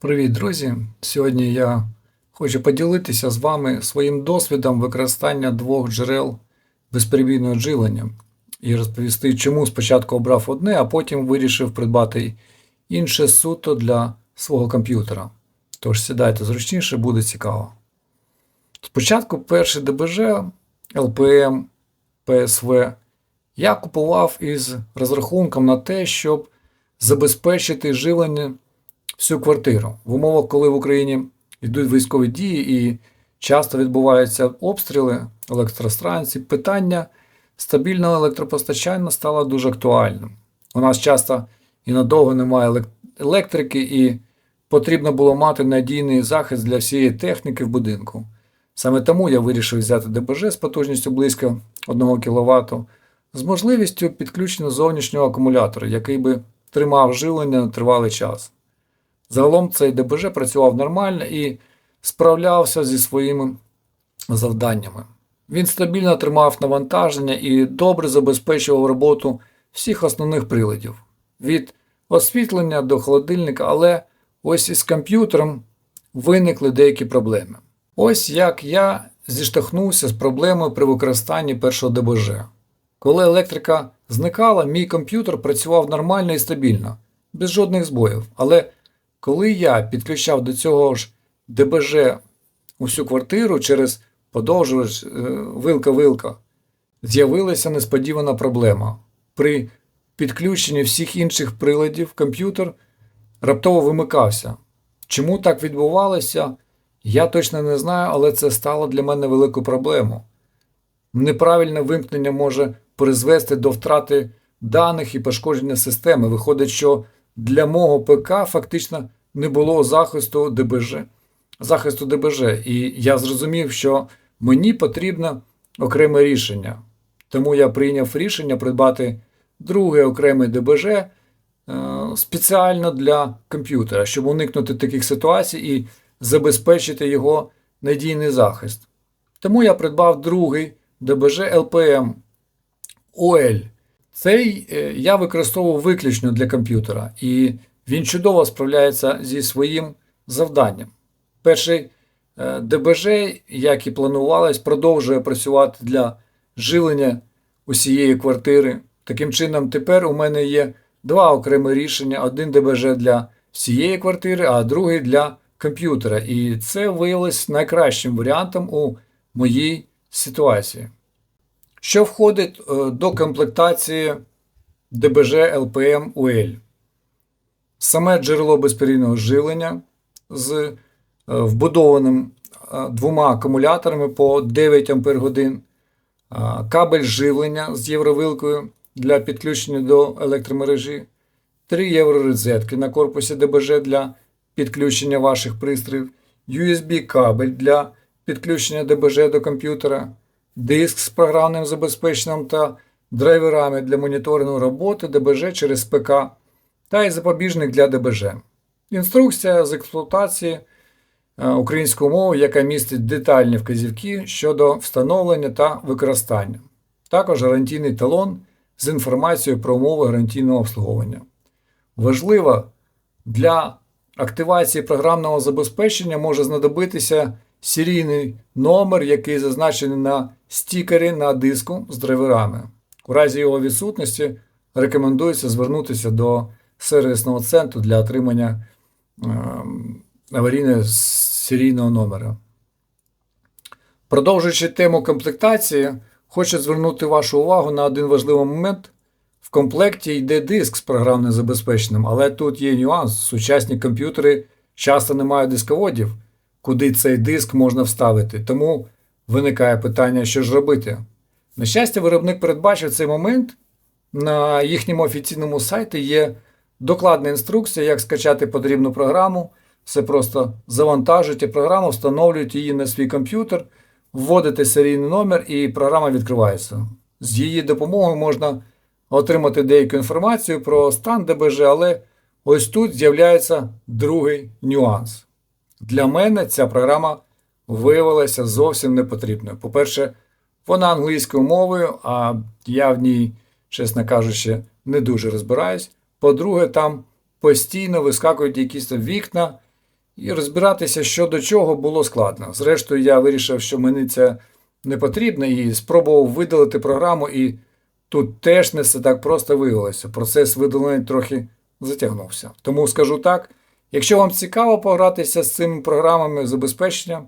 Привіт, друзі! Сьогодні я хочу поділитися з вами своїм досвідом використання двох джерел безперебійного живлення і розповісти, чому спочатку обрав одне, а потім вирішив придбати інше суто для свого комп'ютера. Тож сідайте зручніше, буде цікаво. Спочатку перший ДБЖ, LPM, PSV я купував із розрахунком на те, щоб забезпечити живлення всю квартиру. В умовах, коли в Україні йдуть військові дії і часто відбуваються обстріли електростанцій, питання стабільного електропостачання стало дуже актуальним. У нас часто і надовго немає електрики, і потрібно було мати надійний захист для всієї техніки в будинку. Саме тому я вирішив взяти ДБЖ з потужністю близько 1 кВт з можливістю підключення зовнішнього акумулятора, який би тримав живлення на тривалий час. Загалом цей ДБЖ працював нормально і справлявся зі своїми завданнями. Він стабільно тримав навантаження і добре забезпечував роботу всіх основних приладів від освітлення до холодильника, але ось із комп'ютером виникли деякі проблеми. Ось як я зіштовхнувся з проблемою при використанні першого ДБЖ. Коли електрика зникала, мій комп'ютер працював нормально і стабільно, без жодних збоїв. Але коли я підключав до цього ж ДБЖ усю квартиру через подовжувач е, вилка-вилка, з'явилася несподівана проблема. При підключенні всіх інших приладів комп'ютер раптово вимикався. Чому так відбувалося, я точно не знаю, але це стало для мене великою проблемою. Неправильне вимкнення може призвести до втрати даних і пошкодження системи. Виходить, що для мого ПК фактично не було захисту ДБЖ. Захисту ДБЖ. І я зрозумів, що мені потрібно окреме рішення. Тому я прийняв рішення придбати друге окреме ДБЖ е, спеціально для комп'ютера, щоб уникнути таких ситуацій і забезпечити його надійний захист. Тому я придбав другий ДБЖ LPM OL. Цей е, я використовував виключно для комп'ютера, і він чудово справляється зі своїм завданням. Перший е, ДБЖ, як і планувалось, продовжує працювати для живлення усієї квартири. Таким чином, тепер у мене є два окремі рішення: один ДБЖ для всієї квартири, а другий для комп'ютера. І це виявилось найкращим варіантом у моїй ситуації. Що входить е, до комплектації ДБЖ LPM UL? Саме джерело безперервного живлення з е, вбудованим е, двома акумуляторами по 9 Ах, кабель живлення з євровилкою для підключення до електромережі, 3 євророзетки на корпусі ДБЖ для підключення ваших пристроїв, USB кабель для підключення ДБЖ до комп'ютера, диск з програмним забезпеченням та драйверами для моніторингу роботи ДБЖ через ПК та й запобіжник для ДБЖ. Інструкція з експлуатації е, українською мовою, яка містить детальні вказівки щодо встановлення та використання. Також гарантійний талон з інформацією про умови гарантійного обслуговування. Важливо для активації програмного забезпечення може знадобитися серійний номер, який зазначений на стікері на диску з драйверами. У разі його відсутності рекомендується звернутися до сервісного центру для отримання е, аварійного серійного номера. Продовжуючи тему комплектації, хочу звернути вашу увагу на один важливий момент. В комплекті йде диск з програмним забезпеченням, але тут є нюанс. Сучасні комп'ютери часто не мають дисководів, куди цей диск можна вставити. Тому виникає питання, що ж робити. На щастя, виробник передбачив цей момент. На їхньому офіційному сайті є докладна інструкція, як скачати потрібну програму. Все просто завантажуєте програму, встановлюєте її на свій комп'ютер, вводите серійний номер і програма відкривається. З її допомогою можна отримати деяку інформацію про стан ДБЖ, але ось тут з'являється другий нюанс. Для мене ця програма виявилася зовсім не потрібною. По-перше, вона англійською мовою, а я в ній, чесно кажучи, не дуже розбираюсь. По-друге, там постійно вискакують якісь вікна, і розбиратися, що до чого було складно. Зрештою, я вирішив, що мені це не потрібно, і спробував видалити програму, і тут теж не все так просто виявилося. Процес видалення трохи затягнувся. Тому скажу так: якщо вам цікаво погратися з цими програмами забезпечення,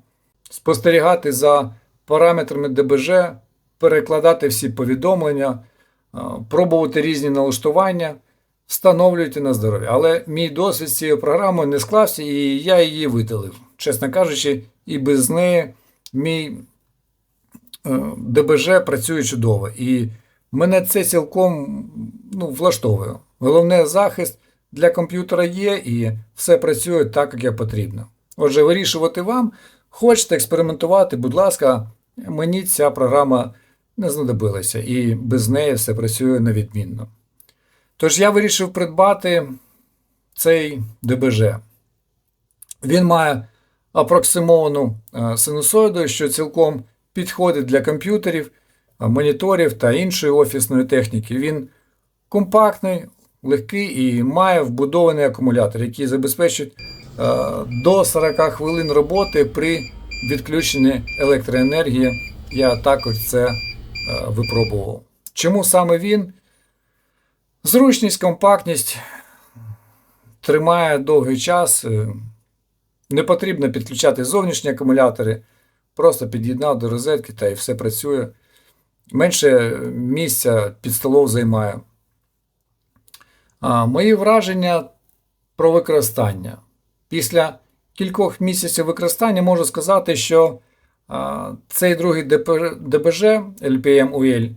спостерігати за параметрами ДБЖ, перекладати всі повідомлення, пробувати різні налаштування, встановлюйте на здоров'я. Але мій досвід з цією програмою не склався, і я її видалив. Чесно кажучи, і без неї мій е, ДБЖ працює чудово. І мене це цілком ну, влаштовує. Головне, захист для комп'ютера є і все працює так, як я потрібно. Отже, вирішувати вам, хочете експериментувати, будь ласка, мені ця програма не знадобилася, і без неї все працює на відмінно. Тож я вирішив придбати цей ДБЖ. Він має апроксимовану е, синусоїду, що цілком підходить для комп'ютерів, е, моніторів та іншої офісної техніки. Він компактний, легкий і має вбудований акумулятор, який забезпечить е, до 40 хвилин роботи при відключенні електроенергії. Я також це е, випробував. Чому саме він? Зручність, компактність тримає довгий час. е, Не потрібно підключати зовнішні акумулятори. Просто під'єднав до розетки та і все працює. Менше місця під столом займає. Мої враження про використання. Після кількох місяців використання можу сказати, що цей другий ДБЖ LPM UL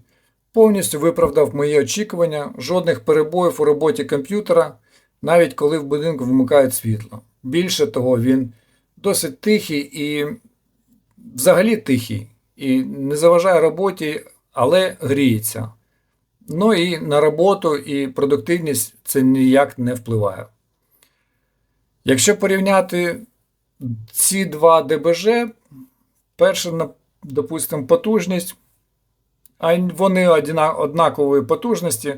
повністю виправдав мої очікування, жодних перебоїв у роботі комп'ютера, навіть коли в будинку вмикають світло. Більше того, він досить тихий і взагалі тихий, і не заважає роботі, але гріється. Ну і на роботу і продуктивність це ніяк не впливає. Якщо порівняти ці два ДБЖ, перше, допустимо, потужність, а вони однакової потужності,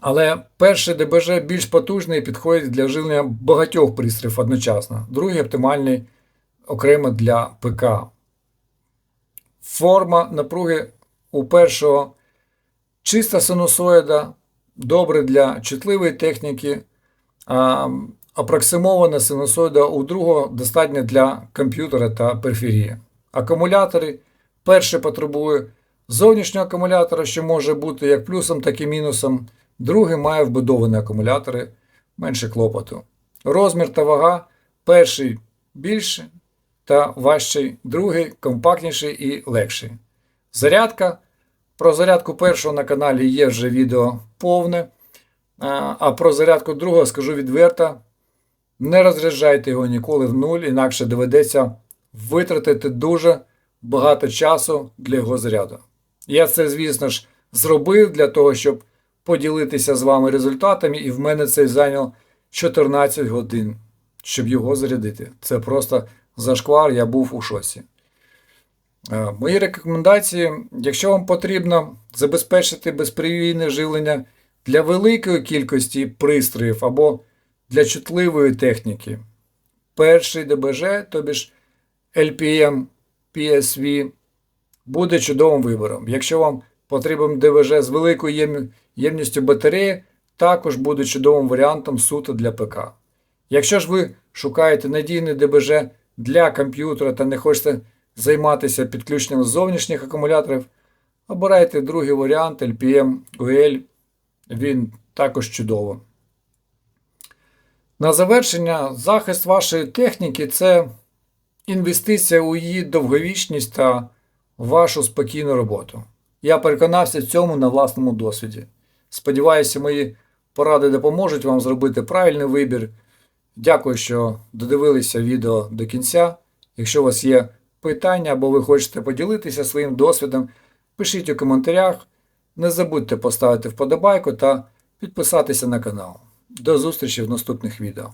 але перший ДБЖ більш потужний і підходить для живлення багатьох пристроїв одночасно, другий оптимальний окремо для ПК. Форма напруги у першого чиста синусоїда, добре для чутливої техніки, а апроксимована синусоїда у другого достатньо для комп'ютера та периферії. Акумулятори перший потребує зовнішнього акумулятора, що може бути як плюсом, так і мінусом. Другий має вбудовані акумулятори менше клопоту. Розмір та вага перший більший та важчий, другий компактніший і легший. Зарядка. Про зарядку першого на каналі є вже відео повне. А про зарядку другого скажу відверто. Не розряджайте його ніколи в нуль, інакше доведеться витратити дуже багато часу для його заряду. Я це, звісно ж, зробив для того, щоб поділитися з вами результатами, і в мене це зайняло 14 годин, щоб його зарядити. Це просто зашквар, я був у шоці. Е, Мої рекомендації, якщо вам потрібно забезпечити безперебійне живлення для великої кількості пристроїв або для чутливої техніки, перший ДБЖ, тобі ж LPM PSV, буде чудовим вибором. Якщо вам потрібен ДБЖ з великою ємністю батареї, також буде чудовим варіантом суто для ПК. Якщо ж ви шукаєте надійний ДБЖ для комп'ютера та не хочете займатися підключенням зовнішніх акумуляторів, обирайте другий варіант LPM UL. Він також чудово. На завершення, захист вашої техніки це інвестиція у її довговічність та вашу спокійну роботу. Я переконався в цьому на власному досвіді. Сподіваюся, мої поради допоможуть вам зробити правильний вибір. Дякую, що додивилися відео до кінця. Якщо у вас є питання або ви хочете поділитися своїм досвідом, пишіть у коментарях. Не забудьте поставити вподобайку та підписатися на канал. До зустрічі в наступних відео.